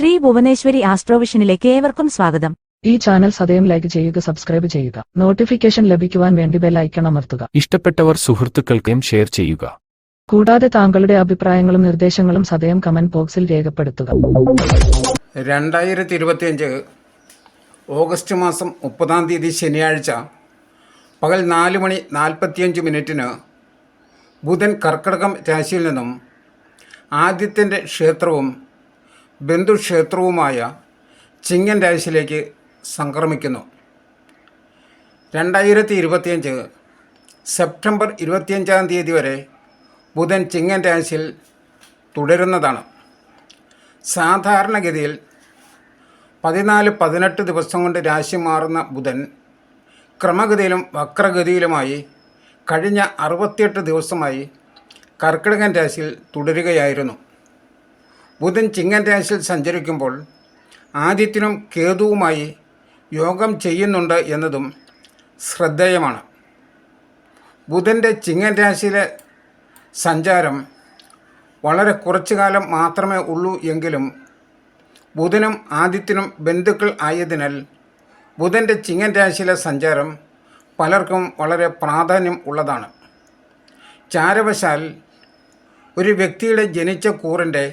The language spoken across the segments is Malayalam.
ശ്രീ ഭുവനേശ്വരി ആസ്ട്രോവിഷനിലേക്ക് ഏവർക്കും സ്വാഗതം. ഈ ചാനൽ സദയം ലൈക്ക് ചെയ്യുക സബ്സ്ക്രൈബ് ചെയ്യുക. നോട്ടിഫിക്കേഷൻ ലഭിക്കുവാൻ വേണ്ടി ബെൽ ഐക്കൺ അമർത്തുക. ഇഷ്ടപ്പെട്ടവർ സുഹൃത്തുക്കൾക്കും ഷെയർ ചെയ്യുക. കൂടാതെ താങ്കളുടെ അഭിപ്രായങ്ങളും നിർദ്ദേശങ്ങളും സദയം കമന്റ് ബോക്സിൽ രേഖപ്പെടുത്തുക. രണ്ടായിരത്തി ഇരുപത്തിയഞ്ച് ഓഗസ്റ്റ് മാസം മുപ്പതാം തീയതി ശനിയാഴ്ച പകൽ നാല് മണി നാൽപ്പത്തിയഞ്ച് മിനിറ്റിന് ബുധൻ കർക്കടകം രാശിയിൽ നിന്നും ആദ്യത്തിന്റെ ക്ഷേത്രവും ബന്ധുക്ഷേത്രവുമായ ചിങ്ങൻ രാശിയിലേക്ക് സംക്രമിക്കുന്നു. രണ്ടായിരത്തി ഇരുപത്തിയഞ്ച് സെപ്റ്റംബർ ഇരുപത്തിയഞ്ചാം തീയതി വരെ ബുധൻ ചിങ്ങൻ രാശിയിൽ തുടരുന്നതാണ്. സാധാരണഗതിയിൽ പതിനാല് പതിനെട്ട് ദിവസം കൊണ്ട് രാശി മാറുന്ന ബുധൻ ക്രമഗതിയിലും വക്രഗതിയിലുമായി കഴിഞ്ഞ അറുപത്തിയെട്ട് ദിവസമായി കർക്കിടകൻ രാശിയിൽ തുടരുകയായിരുന്നു. ബുധൻ ചിങ്ങൻ രാശിയിൽ സഞ്ചരിക്കുമ്പോൾ ആദിത്യനും കേതുവുമായി യോഗം ചെയ്യുന്നുണ്ട് എന്നതും ശ്രദ്ധേയമാണ്. ബുധന്റെ ചിങ്ങൻ രാശിയിലെ സഞ്ചാരം വളരെ കുറച്ചു കാലം മാത്രമേ ഉള്ളൂ എങ്കിലും ബുധനും ആദിത്യനും ബന്ധുക്കൾ ആയതിനാൽ ബുധന്റെ ചിങ്ങൻ രാശിയിലെ സഞ്ചാരം പലർക്കും വളരെ പ്രാധാന്യം ഉള്ളതാണ്. ചാരവശാൽ ഒരു വ്യക്തിയുടെ ജനിച്ച കൂറിന്റെ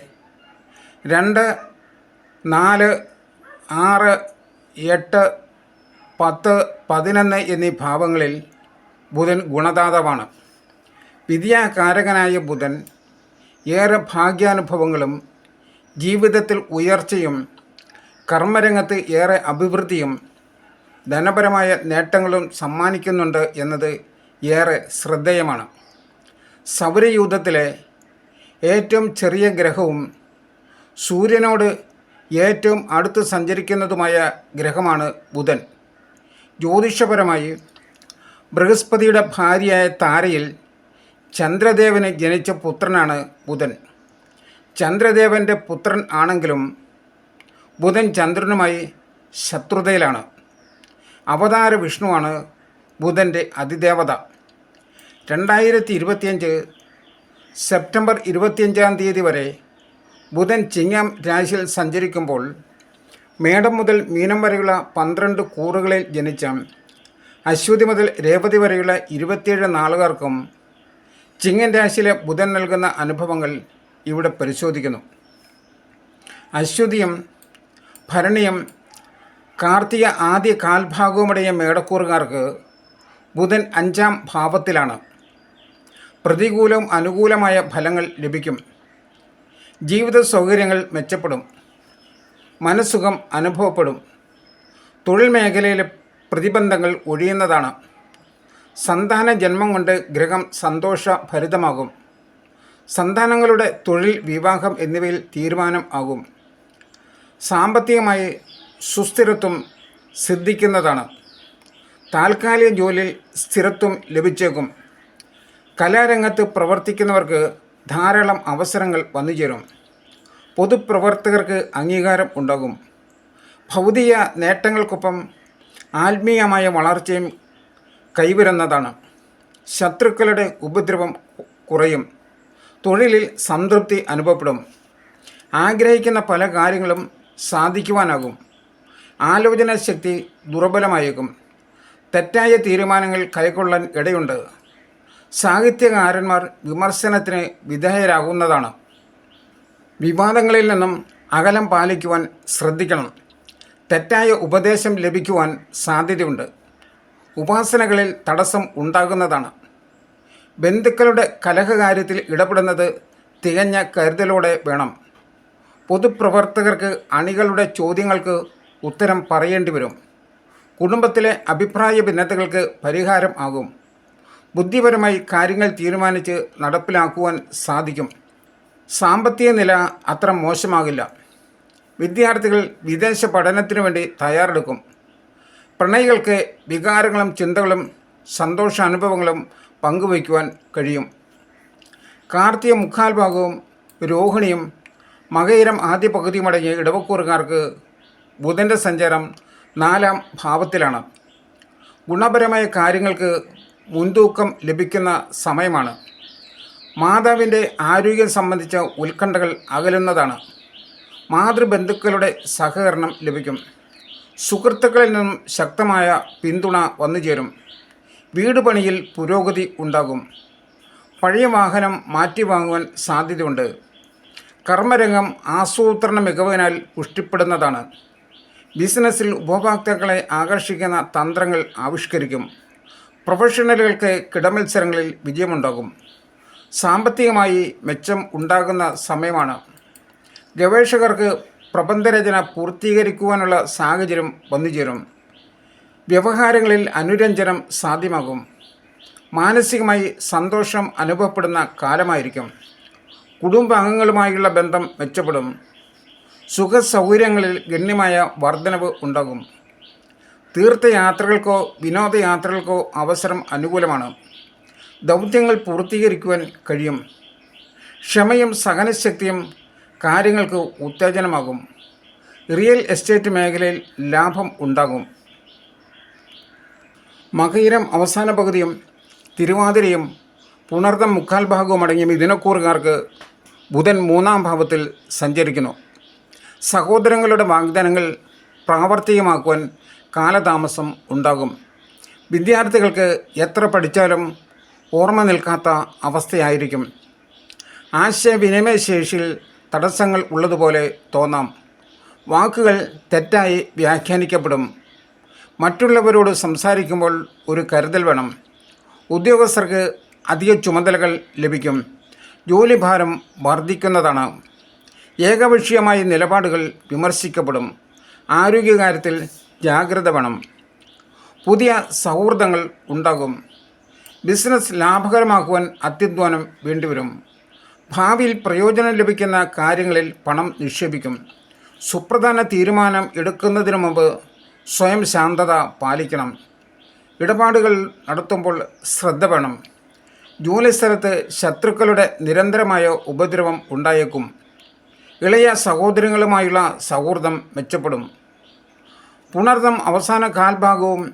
രണ്ട് നാല് ആറ് എട്ട് പത്ത് പതിനൊന്ന് എന്നീ ഭാവങ്ങളിൽ ബുധൻ ഗുണദാതാവാണ്. വിദ്യാകാരകനായ ബുധൻ ഏറെ ഭാഗ്യാനുഭവങ്ങളും ജീവിതത്തിൽ ഉയർച്ചയും കർമ്മരംഗത്ത് ഏറെ അഭിവൃദ്ധിയും ധനപരമായ നേട്ടങ്ങളും സമ്മാനിക്കുന്നുണ്ട് എന്നത് ഏറെ ശ്രദ്ധേയമാണ്. സൗരയൂഥത്തിലെ ഏറ്റവും ചെറിയ ഗ്രഹവും സൂര്യനോട് ഏറ്റവും അടുത്ത് സഞ്ചരിക്കുന്നതുമായ ഗ്രഹമാണ് ബുധൻ. ജ്യോതിഷപരമായി ബൃഹസ്പതിയുടെ ഭാര്യയായ താരയിൽ ചന്ദ്രദേവന് ജനിച്ച പുത്രനാണ് ബുധൻ. ചന്ദ്രദേവന്റെ പുത്രൻ ആണെങ്കിലും ബുധൻ ചന്ദ്രനുമായി ശത്രുതയിലാണ്. അവതാര വിഷ്ണുവാണ് ബുധന്റെ അതിദേവത. രണ്ടായിരത്തി ഇരുപത്തിയഞ്ച് സെപ്റ്റംബർ ഇരുപത്തിയഞ്ചാം തീയതി വരെ ബുധൻ ചിങ്ങം രാശിയിൽ സഞ്ചരിക്കുമ്പോൾ മേടം മുതൽ മീനം വരെയുള്ള പന്ത്രണ്ട് കൂറുകളിൽ ജനിച്ച അശ്വതി മുതൽ രേവതി വരെയുള്ള ഇരുപത്തിയേഴ് നാളുകാർക്കും ചിങ്ങൻ രാശിയിലെ ബുധൻ നൽകുന്ന അനുഭവങ്ങൾ ഇവിടെ പരിശോധിക്കുന്നു. അശ്വതിയും ഭരണിയും കാർത്തിക ആദ്യ കാൽഭാഗവുമടങ്ങിയ മേടക്കൂറുകാർക്ക് ബുധൻ അഞ്ചാം ഭാവത്തിലാണ്. പ്രതികൂലവും അനുകൂലമായ ഫലങ്ങൾ ലഭിക്കും. ജീവിത സൗകര്യങ്ങൾ മെച്ചപ്പെടും. മനസ്സുഖം അനുഭവപ്പെടും. തൊഴിൽ മേഖലയിലെ പ്രതിബന്ധങ്ങൾ ഒഴിയുന്നതാണ്. സന്താന ജന്മം കൊണ്ട് ഗ്രഹം സന്തോഷഭരിതമാകും. സന്താനങ്ങളുടെ തൊഴിൽ വിവാഹം എന്നിവയിൽ തീരുമാനം ആകും. സാമ്പത്തികമായി സുസ്ഥിരത്വം സിദ്ധിക്കുന്നതാണ്. താൽക്കാലിക ജോലിയിൽ സ്ഥിരത്വം ലഭിച്ചേക്കും. കലാരംഗത്ത് പ്രവർത്തിക്കുന്നവർക്ക് ധാരാളം അവസരങ്ങൾ വന്നുചേരും. പൊതുപ്രവർത്തകർക്ക് അംഗീകാരം ഉണ്ടാകും. ഭൗതിക നേട്ടങ്ങൾക്കൊപ്പം ആത്മീയമായ വളർച്ചയും കൈവരുന്നതാണ്. ശത്രുക്കളുടെ ഉപദ്രവം കുറയും. തൊഴിലിൽ സംതൃപ്തി അനുഭവപ്പെടും. ആഗ്രഹിക്കുന്ന പല കാര്യങ്ങളും സാധിക്കുവാനാകും. ആലോചനാശക്തി ദുർബലമായേക്കും. തെറ്റായ തീരുമാനങ്ങൾ കൈക്കൊള്ളാൻ ഇടയുണ്ട്. സാഹിത്യകാരന്മാർ വിമർശനത്തിന് വിധേയരാകുന്നതാണ്. വിവാദങ്ങളിൽ നിന്നും അകലം പാലിക്കുവാൻ ശ്രദ്ധിക്കണം. തെറ്റായ ഉപദേശം ലഭിക്കുവാൻ സാധ്യതയുണ്ട്. ഉപാസനകളിൽ തടസ്സം ഉണ്ടാകുന്നതാണ്. ബന്ധുക്കളുടെ കലഹകാര്യത്തിൽ ഇടപെടുന്നത് തികഞ്ഞ കരുതലോടെ വേണം. പൊതുപ്രവർത്തകർക്ക് അണികളുടെ ചോദ്യങ്ങൾക്ക് ഉത്തരം പറയേണ്ടി വരും. കുടുംബത്തിലെ അഭിപ്രായ ഭിന്നതകൾക്ക് പരിഹാരം ആകും. ബുദ്ധിപരമായി കാര്യങ്ങൾ തീരുമാനിച്ച് നടപ്പിലാക്കുവാൻ സാധിക്കും. സാമ്പത്തിക നില അത്ര മോശമാകില്ല. വിദ്യാർത്ഥികൾ വിദേശ പഠനത്തിനു വേണ്ടി തയ്യാറെടുക്കും. പ്രണയികൾക്ക് വികാരങ്ങളും ചിന്തകളും സന്തോഷാനുഭവങ്ങളും പങ്കുവയ്ക്കുവാൻ കഴിയും. കാർത്തിക മുക്കാൽ ഭാഗവും രോഹിണിയും മകയിരം ആദ്യ പകുതിയുമടങ്ങിയ ഇടവക്കൂറുകാർക്ക് ബുധന്റെ സഞ്ചാരം നാലാം ഭാവത്തിലാണ്. ഗുണപരമായ കാര്യങ്ങൾക്ക് മുൻതൂക്കം ലഭിക്കുന്ന സമയമാണ്. മാതാവിന്റെ ആരോഗ്യം സംബന്ധിച്ച ഉത്കണ്ഠകൾ അകലുന്നതാണ്. മാതൃബന്ധുക്കളുടെ സഹകരണം ലഭിക്കും. സുഹൃത്തുക്കളിൽ നിന്നും ശക്തമായ പിന്തുണ വന്നു ചേരും വീട് പണിയിൽ പുരോഗതി ഉണ്ടാകും. പഴയ വാഹനം മാറ്റി വാങ്ങുവാൻ സാധ്യതയുണ്ട്. കർമ്മരംഗം ആസൂത്രണ മികവിനാൽ പുഷ്ടിപ്പെടുന്നതാണ്. ബിസിനസ്സിൽ ഉപഭോക്താക്കളെ ആകർഷിക്കുന്ന തന്ത്രങ്ങൾ ആവിഷ്കരിക്കും. പ്രൊഫഷണലുകൾക്ക് കിടമത്സരങ്ങളിൽ വിജയമുണ്ടാകും. സാമ്പത്തികമായി മെച്ചം ഉണ്ടാകുന്ന സമയമാണ്. ഗവേഷകർക്ക് പ്രബന്ധരചന പൂർത്തീകരിക്കുവാനുള്ള സാഹചര്യം വന്നുചേരും. വ്യവഹാരങ്ങളിൽ അനുരഞ്ജനം സാധ്യമാകും. മാനസികമായി സന്തോഷം അനുഭവപ്പെടുന്ന കാലമായിരിക്കും. കുടുംബാംഗങ്ങളുമായുള്ള ബന്ധം മെച്ചപ്പെടും. സുഖസൗകര്യങ്ങളിൽ ഗണ്യമായ വർധനവ് ഉണ്ടാകും. തീർത്ഥയാത്രകൾക്കോ വിനോദയാത്രകൾക്കോ അവസരം അനുകൂലമാണ്. ദൗത്യങ്ങൾ പൂർത്തീകരിക്കുവാൻ കഴിയും. ക്ഷമയും സഹനശക്തിയും കാര്യങ്ങൾക്ക് ഉത്തേജനമാകും. റിയൽ എസ്റ്റേറ്റ് മേഖലയിൽ ലാഭം ഉണ്ടാകും. മകയിരം അവസാന പകുതിയും തിരുവാതിരയും പുണർദം മുക്കാൽ ഭാഗവും അടങ്ങിയ മിഥുനക്കൂറുകാർക്ക് ബുധൻ മൂന്നാം ഭാവത്തിൽ സഞ്ചരിക്കുന്നു. സഹോദരങ്ങളുടെ വാഗ്ദാനങ്ങൾ പ്രാവർത്തികമാക്കുവാൻ കാലതാമസം ഉണ്ടാകും. വിദ്യാർത്ഥികൾക്ക് എത്ര പഠിച്ചാലും ഓർമ്മ നിൽക്കാത്ത അവസ്ഥയായിരിക്കും. ആശയവിനിമയശേഷിയിൽ തടസ്സങ്ങൾ ഉള്ളതുപോലെ തോന്നാം. വാക്കുകൾ തെറ്റായി വ്യാഖ്യാനിക്കപ്പെടും. മറ്റുള്ളവരോട് സംസാരിക്കുമ്പോൾ ഒരു കരുതൽ വേണം. ഉദ്യോഗസ്ഥർക്ക് അധിക ചുമതലകൾ ലഭിക്കും. ജോലിഭാരം വർദ്ധിക്കുന്നതാണ്. ഏകപക്ഷീയമായ നിലപാടുകൾ വിമർശിക്കപ്പെടും. ആരോഗ്യകാര്യത്തിൽ ജാഗ്രത വേണം. പുതിയ സൗഹൃദങ്ങൾ ഉണ്ടാകും. ബിസിനസ് ലാഭകരമാക്കുവാൻ അത്യധ്വാനം വേണ്ടിവരും. ഭാവിയിൽ പ്രയോജനം ലഭിക്കുന്ന കാര്യങ്ങളിൽ പണം നിക്ഷേപിക്കും. സുപ്രധാന തീരുമാനം എടുക്കുന്നതിന് മുമ്പ് സ്വയം ശാന്തത പാലിക്കണം. ഇടപാടുകൾ നടത്തുമ്പോൾ ശ്രദ്ധ വേണം. ജോലിസ്ഥലത്ത് ശത്രുക്കളുടെ നിരന്തരമായ ഉപദ്രവം ഉണ്ടായേക്കും. ഇളയ സഹോദരങ്ങളുമായുള്ള സൗഹൃദം മെച്ചപ്പെടും. പുണർദം അവസാന കാൽഭാഗവും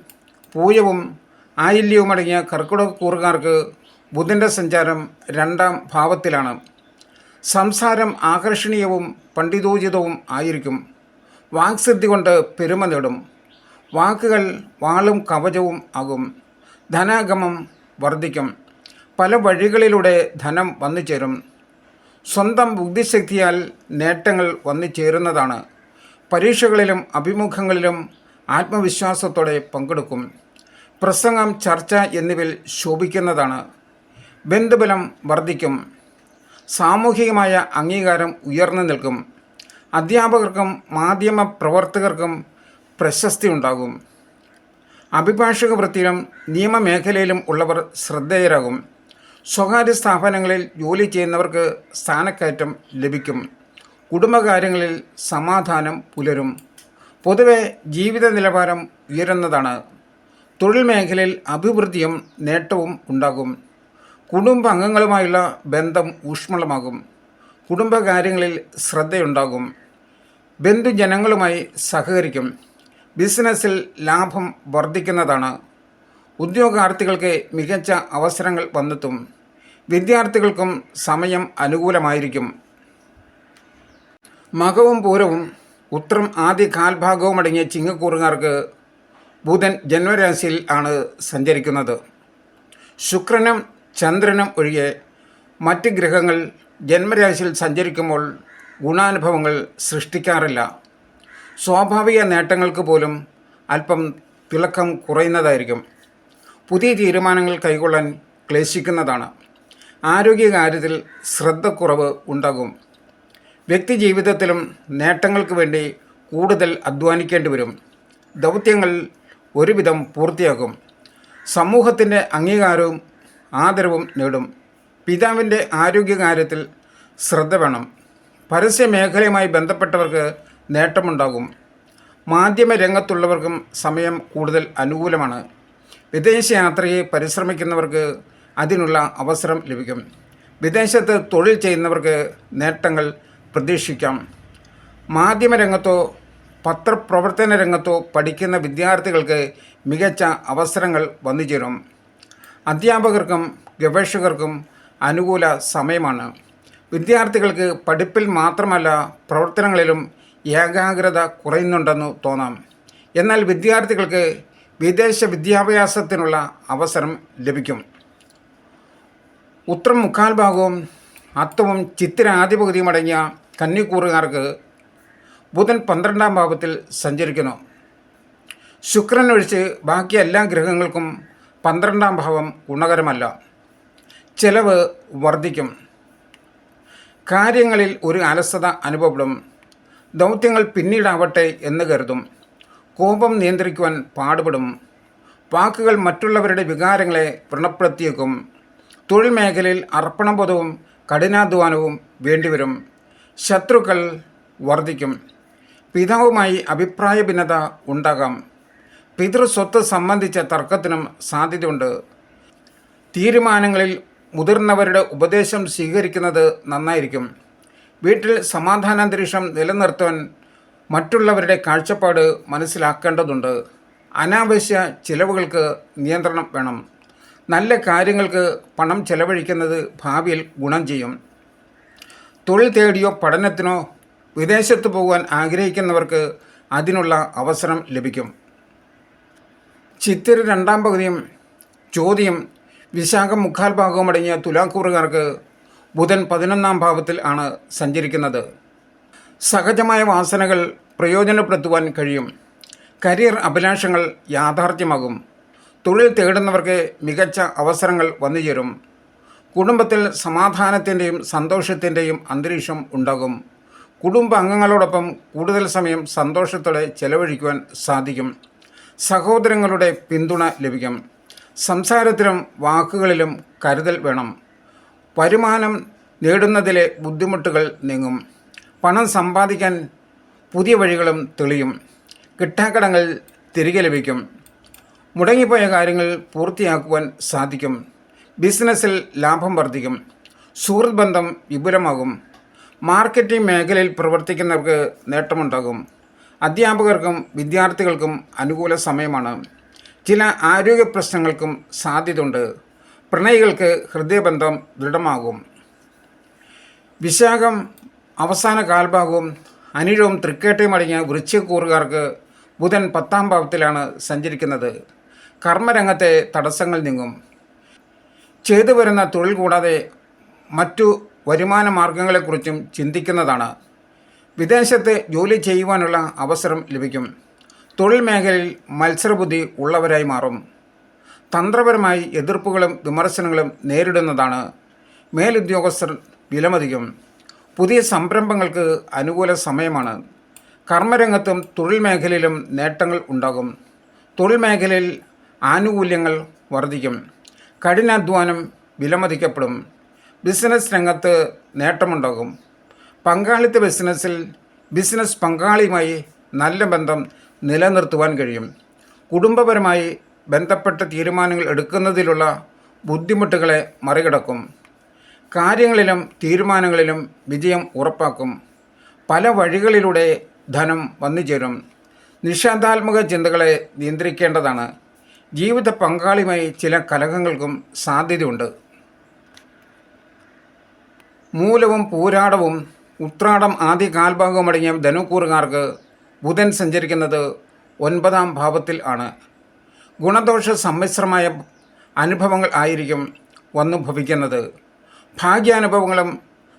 പൂയവും ആയില്യവുമടങ്ങിയ കർക്കിടക കൂറുകാർക്ക് ബുധന്റെ സഞ്ചാരം രണ്ടാം ഭാവത്തിലാണ്. സംസാരം ആകർഷണീയവും പണ്ഡിതോചിതവും ആയിരിക്കും. വാക്സിദ്ധി കൊണ്ട് പെരുമ നേടും. വാക്കുകൾ വാളും കവചവും ആകും. ധനാഗമം വർദ്ധിക്കും. പല വഴികളിലൂടെ ധനം വന്നു ചേരും സ്വന്തം ബുദ്ധിശക്തിയാൽ നേട്ടങ്ങൾ വന്നു ചേരുന്നതാണ് പരീക്ഷകളിലും അഭിമുഖങ്ങളിലും ആത്മവിശ്വാസത്തോടെ പങ്കെടുക്കും. പ്രസംഗം ചർച്ച എന്നിവയിൽ ശോഭിക്കുന്നതാണ്. ബന്ധുബലം വർദ്ധിക്കും. സാമൂഹികമായ അംഗീകാരം ഉയർന്നു നിൽക്കും. അധ്യാപകർക്കും മാധ്യമ പ്രവർത്തകർക്കും പ്രശസ്തി ഉണ്ടാകും. അഭിഭാഷക വൃത്തിയിലും നിയമമേഖലയിലും ഉള്ളവർ ശ്രദ്ധേയരാകും. സ്വകാര്യ സ്ഥാപനങ്ങളിൽ ജോലി ചെയ്യുന്നവർക്ക് സ്ഥാനക്കയറ്റം ലഭിക്കും. കുടുംബകാര്യങ്ങളിൽ സമാധാനം പുലരും. പൊതുവെ ജീവിത നിലവാരം ഉയരുന്നതാണ്. തൊഴിൽ മേഖലയിൽ അഭിവൃദ്ധിയും നേട്ടവും ഉണ്ടാകും. കുടുംബാംഗങ്ങളുമായുള്ള ബന്ധം ഊഷ്മളമാകും. കുടുംബകാര്യങ്ങളിൽ ശ്രദ്ധയുണ്ടാകും. ബന്ധുജനങ്ങളുമായി സഹകരിക്കും. ബിസിനസ്സിൽ ലാഭം വർദ്ധിക്കുന്നതാണ്. ഉദ്യോഗാർത്ഥികൾക്ക് മികച്ച അവസരങ്ങൾ വന്നെത്തും. വിദ്യാർത്ഥികൾക്കും സമയം അനുകൂലമായിരിക്കും. മകവും പൂരവും ഉത്രം ആദ്യ കാൽഭാഗവും അടങ്ങിയ ചിങ്ങക്കൂറുകാർക്ക് ബുധൻ ജന്മരാശിയിൽ ആണ് സഞ്ചരിക്കുന്നത്. ശുക്രനും ചന്ദ്രനും ഒഴികെ മറ്റ് ഗ്രഹങ്ങൾ ജന്മരാശിയിൽ സഞ്ചരിക്കുമ്പോൾ ഗുണാനുഭവങ്ങൾ സൃഷ്ടിക്കാറില്ല. സ്വാഭാവിക നേട്ടങ്ങൾക്ക് പോലും അല്പം തിളക്കം കുറയുന്നതായിരിക്കും. പുതിയ തീരുമാനങ്ങൾ കൈക്കൊള്ളാൻ ക്ലേശിക്കുന്നതാണ്. ആരോഗ്യകാര്യത്തിൽ ശ്രദ്ധക്കുറവ് ഉണ്ടാകും. വ്യക്തി ജീവിതത്തിലും നേട്ടങ്ങൾക്ക് വേണ്ടി കൂടുതൽ അധ്വാനിക്കേണ്ടി വരും. ദൗത്യങ്ങൾ ഒരുവിധം പൂർത്തിയാകും. സമൂഹത്തിന്റെ അംഗീകാരവും ആദരവും നേടും. പിതാവിന്റെ ആരോഗ്യകാര്യത്തിൽ ശ്രദ്ധ വേണം. പരസ്യ മേഖലയുമായി ബന്ധപ്പെട്ടവർക്ക് നേട്ടമുണ്ടാകും. മാധ്യമ രംഗത്തുള്ളവർക്കും സമയം കൂടുതൽ അനുകൂലമാണ്. വിദേശയാത്രയെ പരിശ്രമിക്കുന്നവർക്ക് അതിനുള്ള അവസരം ലഭിക്കും. വിദേശത്ത് തൊഴിൽ ചെയ്യുന്നവർക്ക് നേട്ടങ്ങൾ പ്രതീക്ഷിക്കാം. മാധ്യമരംഗത്തോ പത്രപ്രവർത്തന രംഗത്തോ പഠിക്കുന്ന വിദ്യാർത്ഥികൾക്ക് മികച്ച അവസരങ്ങൾ വന്നുചേരും. അധ്യാപകർക്കും ഗവേഷകർക്കും അനുകൂല സമയമാണ്. വിദ്യാർത്ഥികൾക്ക് പഠിപ്പിൽ മാത്രമല്ല പ്രവർത്തനങ്ങളിലും ഏകാഗ്രത കുറയുന്നുണ്ടെന്ന് തോന്നാം. എന്നാൽ വിദ്യാർത്ഥികൾക്ക് വിദേശ വിദ്യാഭ്യാസത്തിനുള്ള അവസരം ലഭിക്കും. ഉത്രം മുക്കാൽ ഭാഗവും അത്തവും ചിത്തിര ആദ്യ പകുതിയും അടങ്ങിയ കന്നിക്കൂറുകാർക്ക് ബുധൻ പന്ത്രണ്ടാം ഭാവത്തിൽ സഞ്ചരിക്കുന്നു. ശുക്രൻ ഒഴിച്ച് ബാക്കി എല്ലാ ഗ്രഹങ്ങൾക്കും പന്ത്രണ്ടാം ഭാവം ഗുണകരമല്ല. ചെലവ് വർദ്ധിക്കും. കാര്യങ്ങളിൽ ഒരു അലസത അനുഭവപ്പെടും. ദൗത്യങ്ങൾ പിന്നീടാവട്ടെ എന്ന് കരുതും. കോപം നിയന്ത്രിക്കുവാൻ പാടുപെടും. വാക്കുകൾ മറ്റുള്ളവരുടെ വികാരങ്ങളെ വ്രണപ്പെടുത്തിയേക്കും. തൊഴിൽ മേഖലയിൽ അർപ്പണബോധവും കഠിനാധ്വാനവും വേണ്ടിവരും. ശത്രുക്കൾ വർദ്ധിക്കും പിതാവുമായി അഭിപ്രായ ഭിന്നത ഉണ്ടാകാം. പിതൃസ്വത്ത് സംബന്ധിച്ച തർക്കത്തിനും സാധ്യതയുണ്ട്. തീരുമാനങ്ങളിൽ മുതിർന്നവരുടെ ഉപദേശം സ്വീകരിക്കുന്നത് നന്നായിരിക്കും. വീട്ടിൽ സമാധാനാന്തരീക്ഷം നിലനിർത്താൻ മറ്റുള്ളവരുടെ കാഴ്ചപ്പാട് മനസ്സിലാക്കേണ്ടതുണ്ട്. അനാവശ്യ ചിലവുകൾക്ക് നിയന്ത്രണം വേണം. നല്ല കാര്യങ്ങൾക്ക് പണം ചെലവഴിക്കുന്നത് ഭാവിയിൽ ഗുണം ചെയ്യും. തൊഴിൽ തേടിയോ പഠനത്തിനോ വിദേശത്ത് പോകാൻ ആഗ്രഹിക്കുന്നവർക്ക് അതിനുള്ള അവസരം ലഭിക്കും. ചിത്തിര രണ്ടാം പകുതിയും ചോദ്യം വിശാഖം മുക്കാൽ ഭാഗവും അടങ്ങിയ തുലാക്കൂറുകാർക്ക് ബുധൻ പതിനൊന്നാം ഭാവത്തിൽ ആണ് സഞ്ചരിക്കുന്നത്. സഹജമായ വാസനകൾ പ്രയോജനപ്പെടുത്തുവാൻ കഴിയും. കരിയർ അഭിലാഷങ്ങൾ യാഥാർത്ഥ്യമാകും. തൊഴിൽ തേടുന്നവർക്ക് മികച്ച അവസരങ്ങൾ വന്നുചേരും. കുടുംബത്തിൽ സമാധാനത്തിന്റെയും സന്തോഷത്തിന്റെയും അന്തരീക്ഷം ഉണ്ടാകും. കുടുംബ അംഗങ്ങളോടൊപ്പം കൂടുതൽ സമയം സന്തോഷത്തോടെ ചെലവഴിക്കുവാൻ സാധിക്കും. സഹോദരങ്ങളുടെ പിന്തുണ ലഭിക്കും. സംസാരത്തിലും വാക്കുകളിലും കരുതൽ വേണം. വരുമാനം നേടുന്നതിലെ ബുദ്ധിമുട്ടുകൾ നീങ്ങും. പണം സമ്പാദിക്കാൻ പുതിയ വഴികളും തെളിയും. കിട്ടാക്കടങ്ങൾ തിരികെ ലഭിക്കും. മുടങ്ങിപ്പോയ കാര്യങ്ങൾ പൂർത്തിയാക്കുവാൻ സാധിക്കും. ബിസിനസ്സിൽ ലാഭം വർദ്ധിക്കും സുഹൃത്ത് ബന്ധം വിപുലമാകും മാർക്കറ്റിംഗ് മേഖലയിൽ പ്രവർത്തിക്കുന്നവർക്ക് നേട്ടമുണ്ടാകും അധ്യാപകർക്കും വിദ്യാർത്ഥികൾക്കും അനുകൂല സമയമാണ്. ചില ആരോഗ്യ പ്രശ്നങ്ങൾക്കും സാധ്യതയുണ്ട്. പ്രണയികൾക്ക് ഹൃദയബന്ധം ദൃഢമാകും. വിശാഖം അവസാന കാൽഭാഗവും അനിഴവും തൃക്കേട്ടയും അടങ്ങിയ വൃശ്ചികൂറുകാർക്ക് ബുധൻ പത്താം ഭാവത്തിലാണ് സഞ്ചരിക്കുന്നത്. കർമ്മരംഗത്തെ തടസ്സങ്ങൾ നീങ്ങും. ചെയ്തു വരുന്ന തൊഴിൽ കൂടാതെ മറ്റു വരുമാന മാർഗങ്ങളെക്കുറിച്ചും ചിന്തിക്കുന്നതാണ്. വിദേശത്ത് ജോലി ചെയ്യുവാനുള്ള അവസരം ലഭിക്കും. തൊഴിൽ മേഖലയിൽ മത്സരബുദ്ധി ഉള്ളവരായി മാറും. തന്ത്രപരമായി എതിർപ്പുകളും വിമർശനങ്ങളും നേരിടുന്നതാണ്. മേലുദ്യോഗസ്ഥർ വിലമതിക്കും. പുതിയ സംരംഭങ്ങൾക്ക് അനുകൂല സമയമാണ്. കർമ്മരംഗത്തും തൊഴിൽ മേഖലയിലും നേട്ടങ്ങൾ ഉണ്ടാകും. തൊഴിൽ മേഖലയിൽ ആനുകൂല്യങ്ങൾ വർദ്ധിക്കും. കഠിനാധ്വാനം വിലമതിക്കപ്പെടും. ബിസിനസ് രംഗത്ത് നേട്ടമുണ്ടാകും. പങ്കാളിത്ത ബിസിനസ്സിൽ ബിസിനസ് പങ്കാളിയുമായി നല്ല ബന്ധം നിലനിർത്തുവാൻ കഴിയും. കുടുംബപരമായി ബന്ധപ്പെട്ട തീരുമാനങ്ങൾ എടുക്കുന്നതിലുള്ള ബുദ്ധിമുട്ടുകളെ മറികടക്കും. കാര്യങ്ങളിലും തീരുമാനങ്ങളിലും വിജയം ഉറപ്പാക്കും. പല വഴികളിലൂടെ ധനം വന്നുചേരും. നിഷേധാത്മക ചിന്തകളെ നിയന്ത്രിക്കേണ്ടതാണ്. ജീവിത പങ്കാളിയുമായി ചില കലഹങ്ങൾക്കും സാധ്യതയുണ്ട്. മൂലവും പൂരാടവും ഉത്രാടം ആദ്യ കാൽഭാഗവും അടങ്ങിയ ധനുക്കൂറുകാർക്ക് ബുധൻ സഞ്ചരിക്കുന്നത് ഒൻപതാം ഭാവത്തിൽ ആണ്. ഗുണദോഷ സമ്മിശ്രമായ അനുഭവങ്ങൾ ആയിരിക്കും വന്നു ഭവിക്കുന്നത്. ഭാഗ്യാനുഭവങ്ങളും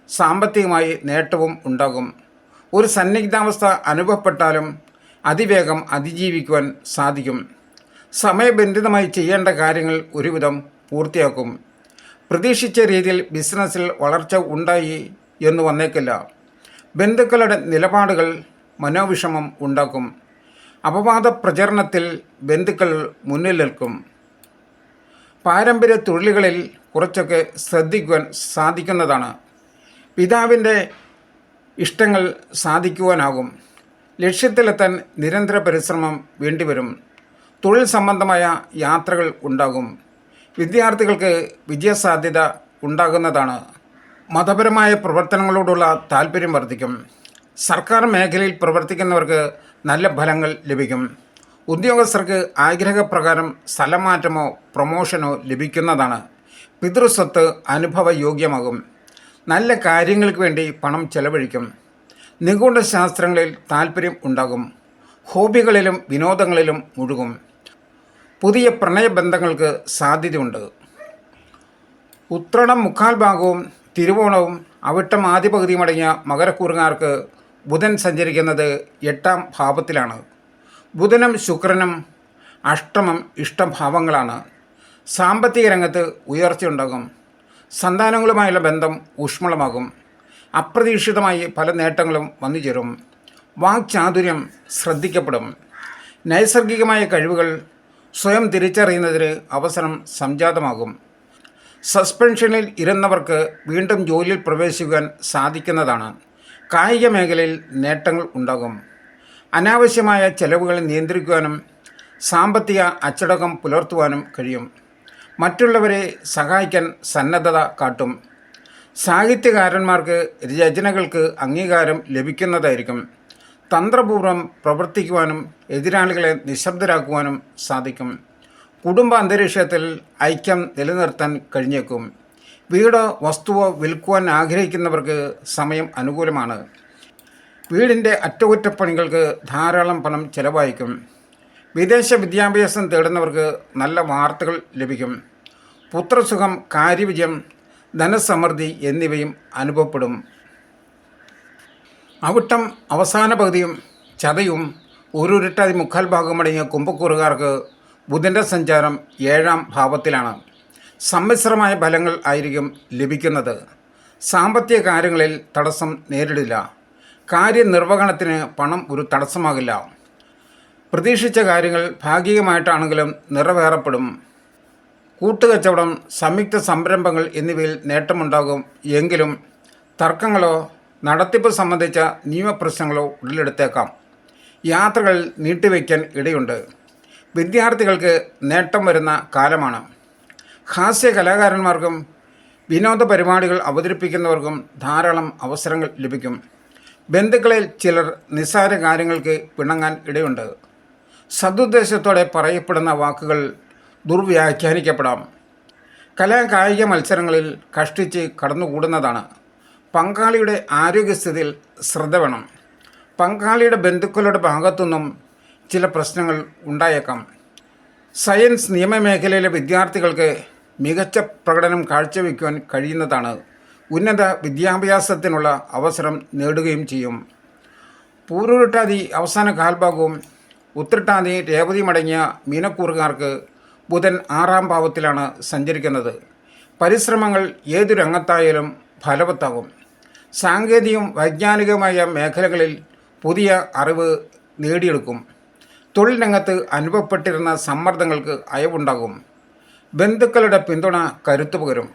സാമ്പത്തികമായി നേട്ടവും ഉണ്ടാകും. ഒരു സന്നിഗ്ധാവസ്ഥ അനുഭവപ്പെട്ടാലും അതിവേഗം അതിജീവിക്കുവാൻ സാധിക്കും. സമയബന്ധിതമായി ചെയ്യേണ്ട കാര്യങ്ങൾ ഒരുവിധം പൂർത്തിയാക്കും. പ്രതീക്ഷിച്ച രീതിയിൽ ബിസിനസ്സിൽ വളർച്ച ഉണ്ടായി എന്ന് വന്നേക്കില്ല. ബന്ധുക്കളുടെ നിലപാടുകൾ മനോവിഷമം ഉണ്ടാക്കും. അപവാദ പ്രചരണത്തിൽ ബന്ധുക്കൾ മുന്നിൽ നിൽക്കും. പാരമ്പര്യ തൊഴിലുകളിൽ കുറച്ചൊക്കെ ശ്രദ്ധിക്കുവാൻ സാധിക്കുന്നതാണ്. പിതാവിന്റെ ഇഷ്ടങ്ങൾ സാധിക്കുവാനാകും. ലക്ഷ്യത്തിലെത്താൻ നിരന്തര പരിശ്രമം വേണ്ടിവരും. തൊഴിൽ സംബന്ധമായ യാത്രകൾ ഉണ്ടാകും. വിദ്യാർത്ഥികൾക്ക് വിജയസാധ്യത ഉണ്ടാകുന്നതാണ്. മതപരമായ പ്രവർത്തനങ്ങളോടുള്ള താല്പര്യം വർദ്ധിക്കും. സർക്കാർ മേഖലയിൽ പ്രവർത്തിക്കുന്നവർക്ക് നല്ല ഫലങ്ങൾ ലഭിക്കും. ഉദ്യോഗസ്ഥർക്ക് ആഗ്രഹപ്രകാരം സ്ഥലമാറ്റമോ പ്രൊമോഷനോ ലഭിക്കുന്നതാണ്. പിതൃസ്വത്ത് അനുഭവയോഗ്യമാകും. നല്ല കാര്യങ്ങൾക്ക് വേണ്ടി പണം ചെലവഴിക്കും. നിഗൂഢ ശാസ്ത്രങ്ങളിൽ താല്പര്യം ഉണ്ടാകും. ഹോബികളിലും വിനോദങ്ങളിലും മുഴുകും പുതിയ പ്രണയബന്ധങ്ങൾക്ക് സാധ്യതയുണ്ട്. ഉത്രണം മുക്കാൽ ഭാഗവും തിരുവോണവും അവിട്ടം ആദ്യ പകുതിയും അടങ്ങിയ മകരക്കൂറുകാർക്ക് ബുധൻ സഞ്ചരിക്കുന്നത് എട്ടാം ഭാവത്തിലാണ്. ബുധനും ശുക്രനും അഷ്ടമം ഇഷ്ടഭാവങ്ങളാണ്. സാമ്പത്തിക രംഗത്ത് ഉയർച്ചയുണ്ടാകും. സന്താനങ്ങളുമായുള്ള ബന്ധം ഊഷ്മളമാകും. അപ്രതീക്ഷിതമായി പല നേട്ടങ്ങളും വന്നു ചേരും വാക്ചാതുര്യം ശ്രദ്ധിക്കപ്പെടും. നൈസർഗികമായ കഴിവുകൾ സ്വയം തിരിച്ചറിയുന്നതിന് അവസരം സംജാതമാകും. സസ്പെൻഷനിൽ ഇരുന്നവർക്ക് വീണ്ടും ജോലിയിൽ പ്രവേശിക്കാൻ സാധിക്കുന്നതാണ്. കായിക മേഖലയിൽ നേട്ടങ്ങൾ ഉണ്ടാകും. അനാവശ്യമായ ചെലവുകൾ നിയന്ത്രിക്കുവാനും സാമ്പത്തിക അച്ചടക്കം പുലർത്തുവാനും കഴിയും. മറ്റുള്ളവരെ സഹായിക്കാൻ സന്നദ്ധത കാട്ടും. സാഹിത്യകാരന്മാർക്ക് രചനകൾക്ക് അംഗീകാരം ലഭിക്കുന്നതായിരിക്കും. തന്ത്രപൂർവം പ്രവർത്തിക്കുവാനും എതിരാളികളെ നിശബ്ദരാക്കുവാനും സാധിക്കും. കുടുംബ അന്തരീക്ഷത്തിൽ ഐക്യം നിലനിർത്താൻ കഴിഞ്ഞേക്കും. വീടോ വസ്തുവോ വിൽക്കുവാൻ ആഗ്രഹിക്കുന്നവർക്ക് സമയം അനുകൂലമാണ്. വീടിന്റെ അറ്റകുറ്റപ്പണികൾക്ക് ധാരാളം പണം ചിലവായിക്കും വിദേശ വിദ്യാഭ്യാസം തേടുന്നവർക്ക് നല്ല വാർത്തകൾ ലഭിക്കും. പുത്രസുഖം കാര്യവിജയം ധനസമൃദ്ധി എന്നിവയും അനുഭവപ്പെടും. അവിട്ടം അവസാന പകുതിയും ചതയും ഒരുരുട്ടാതി മുക്കാൽ ഭാഗമടങ്ങിയ കുംഭക്കൂറുകാർക്ക് ബുധന്റെ സഞ്ചാരം ഏഴാം ഭാവത്തിലാണ്. സമ്മിശ്രമായ ഫലങ്ങൾ ആയിരിക്കും ലഭിക്കുന്നത്. സാമ്പത്തിക കാര്യങ്ങളിൽ തടസ്സം നേരിടില്ല. കാര്യനിർവഹണത്തിന് പണം ഒരു തടസ്സമാകില്ല. പ്രതീക്ഷിച്ച കാര്യങ്ങൾ ഭാഗികമായിട്ടാണെങ്കിലും നിറവേറപ്പെടും. കൂട്ടുകച്ചവടം സംയുക്ത സംരംഭങ്ങൾ എന്നിവയിൽ നേട്ടമുണ്ടാകും. എങ്കിലും തർക്കങ്ങളോ നടത്തിപ്പ് സംബന്ധിച്ച നിയമപ്രശ്നങ്ങളോ ഉടലെടുത്തേക്കാം യാത്രകൾ നീട്ടിവെക്കാൻ ഇടയുണ്ട്. വിദ്യാർത്ഥികൾക്ക് നേട്ടം വരുന്ന കാലമാണ്. ഹാസ്യ കലാകാരന്മാർക്കും വിനോദ പരിപാടികൾ അവതരിപ്പിക്കുന്നവർക്കും ധാരാളം അവസരങ്ങൾ ലഭിക്കും. ബന്ധുക്കളിൽ ചിലർ നിസ്സാര കാര്യങ്ങൾക്ക് പിണങ്ങാൻ ഇടയുണ്ട്. സതുദ്ദേശത്തോടെ പറയപ്പെടുന്ന വാക്കുകൾ ദുർവ്യാഖ്യാനിക്കപ്പെടാം. കലാ കായിക മത്സരങ്ങളിൽ കഷ്ടിച്ച് കടന്നുകൂടുന്നതാണ്. പങ്കാളിയുടെ ആരോഗ്യസ്ഥിതിയിൽ ശ്രദ്ധ വേണം. പങ്കാളിയുടെ ബന്ധുക്കളുടെ ഭാഗത്തുനിന്നും ചില പ്രശ്നങ്ങൾ ഉണ്ടായേക്കാം. സയൻസ് നിയമമേഖലയിലെ വിദ്യാർത്ഥികൾക്ക് മികച്ച പ്രകടനം കാഴ്ചവെക്കുവാൻ കഴിയുന്നതാണ് ഉന്നത വിദ്യാഭ്യാസത്തിനുള്ള അവസരം നേടുകയും ചെയ്യും. പൂരുരുട്ടാതി അവസാന കാൽഭാഗവും ഉത്രട്ടാതി രേവതിയുമടങ്ങിയ മീനക്കൂറുകാർക്ക് ബുധൻ ആറാം ഭാവത്തിലാണ് സഞ്ചരിക്കുന്നത്. പരിശ്രമങ്ങൾ ഏതു രംഗത്തായാലും ഫലവത്താകും. സാങ്കേതികവും വൈജ്ഞാനികവുമായ മേഖലകളിൽ പുതിയ അറിവ് നേടിയെടുക്കും. തൊഴിൽ രംഗത്ത് അനുഭവപ്പെട്ടിരുന്ന സമ്മർദ്ദങ്ങൾക്ക് അയവുണ്ടാകും. ബന്ധുക്കളുടെ പിന്തുണ കരുത്തു പകരും.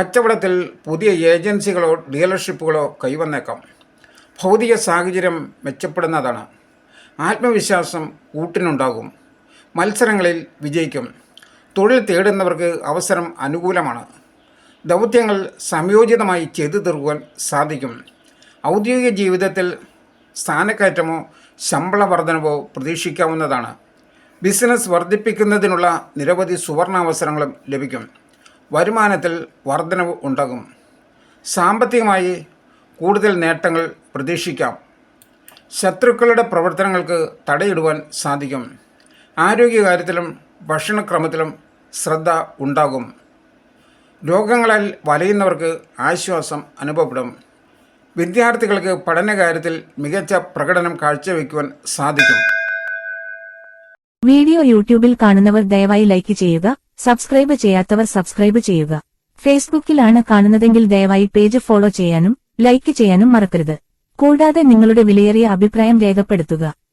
കച്ചവടത്തിൽ പുതിയ ഏജൻസികളോ ഡീലർഷിപ്പുകളോ കൈവന്നേക്കാം. ഭൗതിക സാഹചര്യം മെച്ചപ്പെടുന്നതാണ്. ആത്മവിശ്വാസം കൂട്ടിനുണ്ടാകും മത്സരങ്ങളിൽ വിജയിക്കും. തൊഴിൽ തേടുന്നവർക്ക് അവസരം അനുകൂലമാണ്. ദൗത്യങ്ങൾ സംയോജിതമായി ചെയ്തു തീർക്കുവാൻ സാധിക്കും. ഔദ്യോഗിക ജീവിതത്തിൽ സ്ഥാനക്കയറ്റമോ ശമ്പള വർധനവോ പ്രതീക്ഷിക്കാവുന്നതാണ്. ബിസിനസ് വർദ്ധിപ്പിക്കുന്നതിനുള്ള നിരവധി സുവർണാവസരങ്ങളും ലഭിക്കും. വരുമാനത്തിൽ വർധനവ് ഉണ്ടാകും. സാമ്പത്തികമായി കൂടുതൽ നേട്ടങ്ങൾ പ്രതീക്ഷിക്കാം. ശത്രുക്കളുടെ പ്രവർത്തനങ്ങൾക്ക് തടയിടുവാൻ സാധിക്കും. ആരോഗ്യകാര്യത്തിലും ഭക്ഷണക്രമത്തിലും ശ്രദ്ധ ഉണ്ടാകും. രോഗങ്ങളാൽ വലയുന്നവർക്ക് ആശ്വാസം അനുഭവപ്പെടും. വിദ്യാർത്ഥികൾക്ക് പഠനകാര്യത്തിൽ മികച്ച പ്രകടനം കാഴ്ചവെക്കുവാൻ സാധിക്കും. വീഡിയോ യൂട്യൂബിൽ കാണുന്നവർ ദയവായി ലൈക്ക് ചെയ്യുക സബ്സ്ക്രൈബ് ചെയ്യാത്തവർ സബ്സ്ക്രൈബ് ചെയ്യുക. ഫേസ്ബുക്കിലാണ് കാണുന്നതെങ്കിൽ ദയവായി പേജ് ഫോളോ ചെയ്യാനും ലൈക്ക് ചെയ്യാനും മറക്കരുത്. കൂടാതെ നിങ്ങളുടെ വിലയേറിയ അഭിപ്രായം രേഖപ്പെടുത്തുക.